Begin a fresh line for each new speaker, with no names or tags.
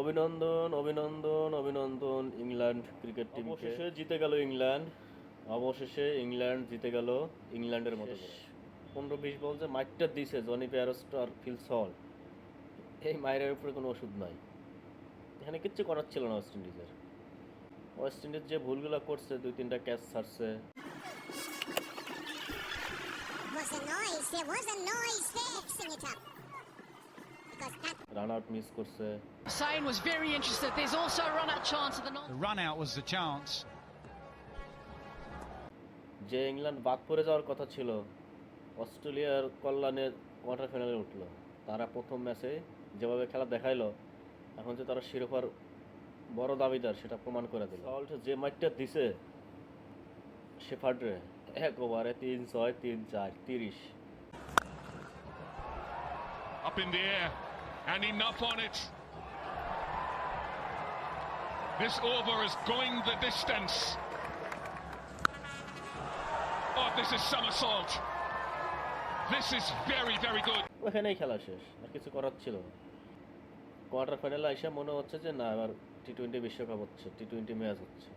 অভিনন্দন অভিনন্দন অভিনন্দন ইংল্যান্ড ক্রিকেট টিম অবশেষে জিতে গেল ইংল্যান্ড অবশেষে ইংল্যান্ড জিতে গেল ইংল্যান্ডের মতো করে। পনেরো বিশ বল যে মাইটটা দিছে জনি প্যারোস্টো আর ফিল সল এই মায়ের উপরে কোনো ওষুধ নাই এখানে কিচ্ছু করার ছিল না ওয়েস্ট ইন্ডিজের ওয়েস্ট ইন্ডিজ যে ভুলগুলো করছে দুই তিনটা ক্যাচ ছাড়ছে
was a noise. There was a noise. Fixing it up.
Run out miss করছে
Hussain was very interested. There's also a run out chance of the non.
The run out was the chance.
যে England বাদ পড়ে যাওয়ার কথা ছিল অস্ট্রেলিয়ার কল্যাণে quarter ফাইনালে উঠল তারা প্রথম ম্যাচে যেভাবে খেলা দেখাইলো এখন যে তারা শিরোপার বড় দাবিদার সেটা প্রমাণ করে দিল সল্ট যে মাইটটা দিছে শেফার্ডরে এক ওভারে তিন ছয় তিন চার তিরিশ
Up in the air, and enough on it. This over is going the distance. Oh, this is somersault. This is very, very good.
ওখানেই খেলা শেষ আর কিছু করার ছিল না কোয়ার্টার ফাইনালে এসে মনে হচ্ছে যে না এবার টি টোয়েন্টি বিশ্বকাপ হচ্ছে টি টোয়েন্টি ম্যাচ হচ্ছে